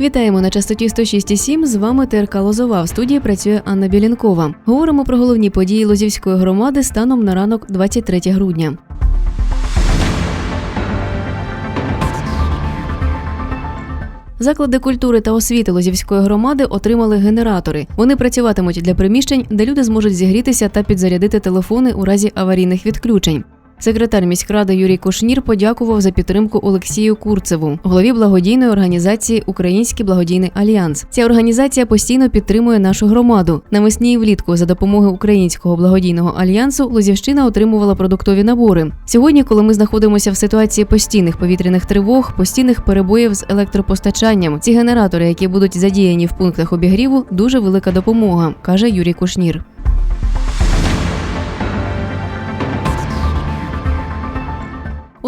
Вітаємо на частоті 106,7. З вами ТРК Лозова. В студії працює Анна Білінкова. Говоримо про головні події Лозівської громади станом на ранок 23 грудня. Заклади культури та освіти Лозівської громади отримали генератори. Вони працюватимуть для приміщень, де люди зможуть зігрітися та підзарядити телефони у разі аварійних відключень. Секретар міськради Юрій Кошнір подякував за підтримку Олексію Курцеву, голові благодійної організації Український благодійний альянс. Ця організація постійно підтримує нашу громаду. Навесні і влітку за допомогою Українського благодійного альянсу Лозівщина отримувала продуктові набори. Сьогодні, коли ми знаходимося в ситуації постійних повітряних тривог, постійних перебоїв з електропостачанням, ці генератори, які будуть задіяні в пунктах обігріву, дуже велика допомога, каже Юрій Кушнір.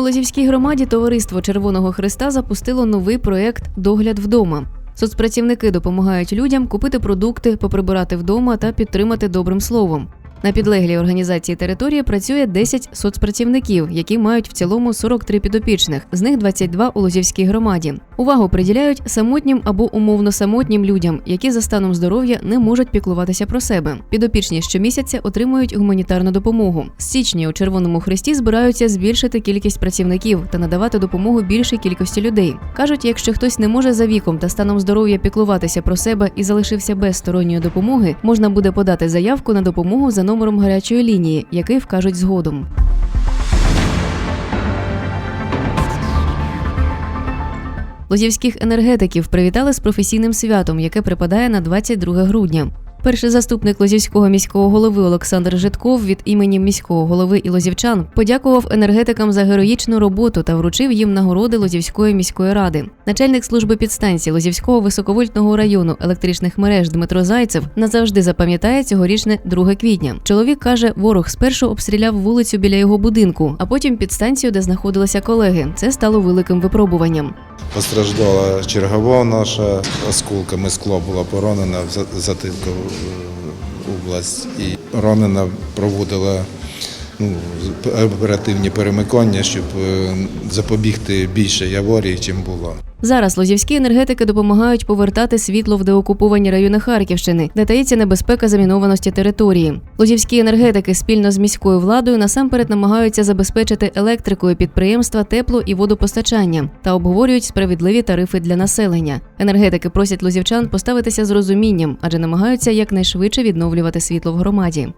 У Лозівській громаді товариство Червоного Христа запустило новий проект Догляд вдома. Соцпрацівники допомагають людям купити продукти, поприбирати вдома та підтримати добрим словом. На підлеглій організації території працює 10 соцпрацівників, які мають в цілому 43 підопічних, з них 22 у Лозівській громаді. Увагу приділяють самотнім або умовно самотнім людям, які за станом здоров'я не можуть піклуватися про себе. Підопічні щомісяця отримують гуманітарну допомогу. З січня у Червоному Хресті збираються збільшити кількість працівників та надавати допомогу більшій кількості людей. кажуть, якщо хтось не може за віком та станом здоров'я піклуватися про себе і залишився без сторонньої допомоги, можна буде подати заявку на допомогу за номером гарячої лінії, який вкажуть згодом. Лозівських енергетиків привітали з професійним святом, яке припадає на 22 грудня. Перший заступник Лозівського міського голови Олександр Житков від імені міського голови і лозівчан подякував енергетикам за героїчну роботу та вручив їм нагороди Лозівської міської ради. Начальник служби підстанції Лозівського високовольтного району електричних мереж Дмитро Зайцев назавжди запам'ятає цьогорічне 2 квітня. Чоловік каже, ворог спершу обстріляв вулицю біля його будинку, а потім підстанцію, де знаходилися колеги. Це стало великим випробуванням. Постраждала чергова наша осколками скло була поранена в за- затилку е, область. І ранена проводила ну, оперативні перемикання, щоб е, запобігти більше аварії, чим було. Зараз лозівські енергетики допомагають повертати світло в деокуповані райони Харківщини, де таїться небезпека замінованості території. Лозівські енергетики спільно з міською владою насамперед намагаються забезпечити електрикою підприємства тепло і водопостачання та обговорюють справедливі тарифи для населення. Енергетики просять лозівчан поставитися з розумінням, адже намагаються якнайшвидше відновлювати світло в громаді.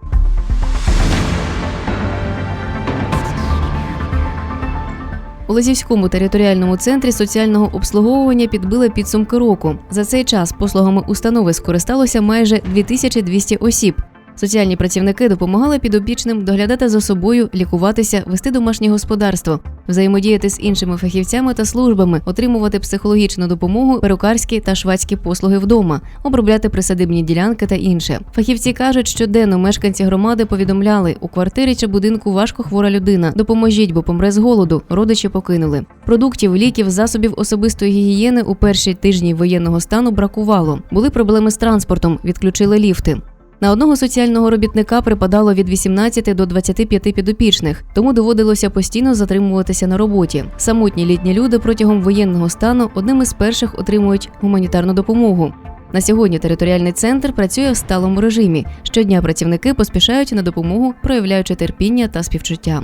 У Лозівському територіальному центрі соціального обслуговування підбили підсумки року. За цей час послугами установи скористалося майже 2200 осіб. Соціальні працівники допомагали підопічним доглядати за собою, лікуватися, вести домашнє господарство, взаємодіяти з іншими фахівцями та службами, отримувати психологічну допомогу, перукарські та швадські послуги вдома, обробляти присадибні ділянки та інше. Фахівці кажуть, щоденно мешканці громади повідомляли, у квартирі чи будинку важко хвора людина. Допоможіть, бо помре з голоду. Родичі покинули. Продуктів, ліків, засобів особистої гігієни у перші тижні воєнного стану бракувало. Були проблеми з транспортом, відключили ліфти. На одного соціального робітника припадало від 18 до 25 підопічних, тому доводилося постійно затримуватися на роботі. Самотні літні люди протягом воєнного стану одним із перших отримують гуманітарну допомогу. На сьогодні територіальний центр працює в сталому режимі. Щодня працівники поспішають на допомогу, проявляючи терпіння та співчуття.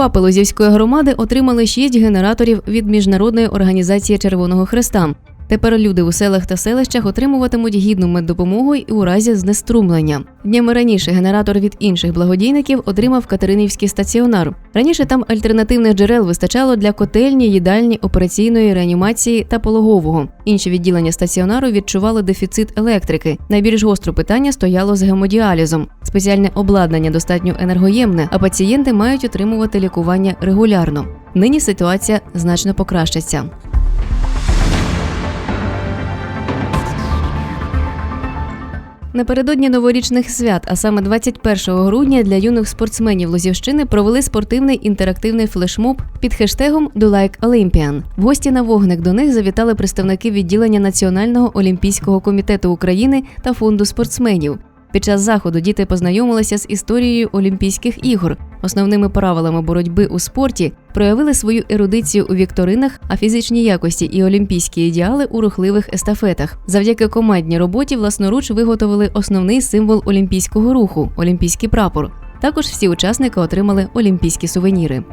ФАПи Лозівської громади отримали 6 генераторів від міжнародної організації Червоного Хреста. Тепер люди у селах та селищах отримуватимуть гідну меддопомогу і у разі знеструмлення. Днями раніше генератор від інших благодійників отримав Катеринівський стаціонар. Раніше там альтернативних джерел вистачало для котельні, їдальні, операційної реанімації та пологового. Інші відділення стаціонару відчували дефіцит електрики. Найбільш гостро питання стояло з гемодіалізом. Спеціальне обладнання достатньо енергоємне, а пацієнти мають отримувати лікування регулярно. Нині ситуація значно покращиться. Напередодні новорічних свят, а саме 21 грудня для юних спортсменів Лозівщини провели спортивний інтерактивний флешмоб під хештегом «Do Like Olympian». В гості на вогник до них завітали представники відділення Національного олімпійського комітету України та фонду спортсменів. Під час заходу діти познайомилися з історією Олімпійських ігор, основними правилами боротьби у спорті, проявили свою ерудицію у вікторинах, а фізичні якості і олімпійські ідеали у рухливих естафетах. Завдяки командній роботі власноруч виготовили основний символ олімпійського руху олімпійський прапор. Також всі учасники отримали олімпійські сувеніри.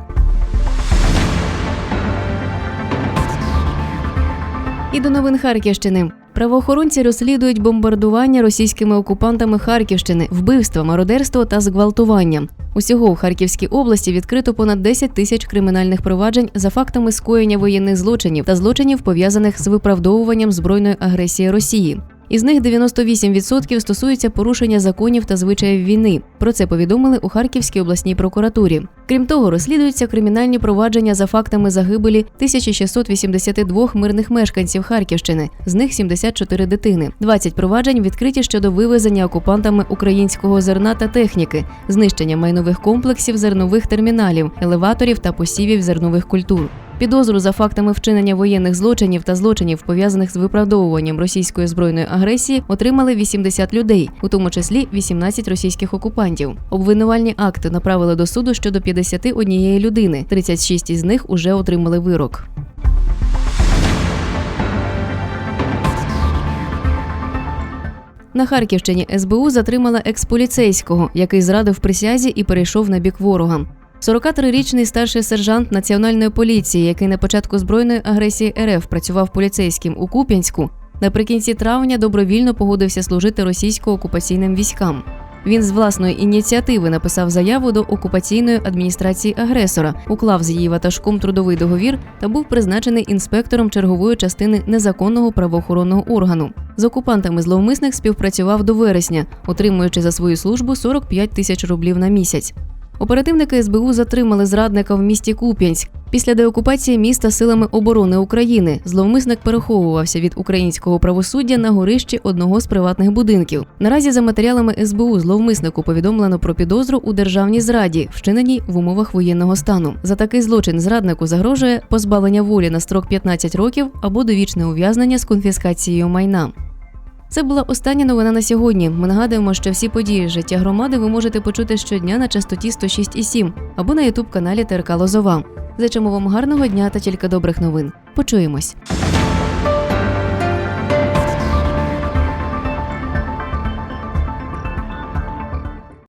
І до новин Харківщини. Правоохоронці розслідують бомбардування російськими окупантами Харківщини, вбивства, мародерство та зґвалтування. Усього у Харківській області відкрито понад 10 тисяч кримінальних проваджень за фактами скоєння воєнних злочинів та злочинів пов'язаних з виправдовуванням збройної агресії Росії. Із них 98% стосуються порушення законів та звичаїв війни. Про це повідомили у Харківській обласній прокуратурі. Крім того, розслідуються кримінальні провадження за фактами загибелі 1682 мирних мешканців Харківщини, з них 74 дитини. 20 проваджень відкриті щодо вивезення окупантами українського зерна та техніки, знищення майнових комплексів зернових терміналів, елеваторів та посівів зернових культур. Підозру за фактами вчинення воєнних злочинів та злочинів, пов'язаних з виправдовуванням російської збройної агресії, отримали 80 людей, у тому числі 18 російських окупантів. Обвинувальні акти направили до суду щодо 51 людини. 36 із них уже отримали вирок. На Харківщині СБУ затримала експоліцейського, який зрадив присязі і перейшов на бік ворога. 43-річний старший сержант національної поліції, який на початку збройної агресії РФ працював поліцейським у Куп'янську, наприкінці травня добровільно погодився служити російсько-окупаційним військам. Він з власної ініціативи написав заяву до окупаційної адміністрації агресора, уклав з її ватажком трудовий договір та був призначений інспектором чергової частини незаконного правоохоронного органу. З окупантами зловмисник співпрацював до вересня, отримуючи за свою службу 45 тисяч рублів на місяць. Оперативники СБУ затримали зрадника в місті Куп'янськ. Після деокупації міста силами оборони України зловмисник переховувався від українського правосуддя на горищі одного з приватних будинків. Наразі за матеріалами СБУ зловмиснику повідомлено про підозру у державній зраді, вчиненій в умовах воєнного стану. За такий злочин зраднику загрожує позбавлення волі на строк 15 років або довічне ув'язнення з конфіскацією майна. Це була остання новина на сьогодні. Ми нагадуємо, що всі події життя громади ви можете почути щодня на частоті 106,7 або на ютуб каналі ТРК Лозова. Зичимо вам гарного дня та тільки добрих новин. Почуємось.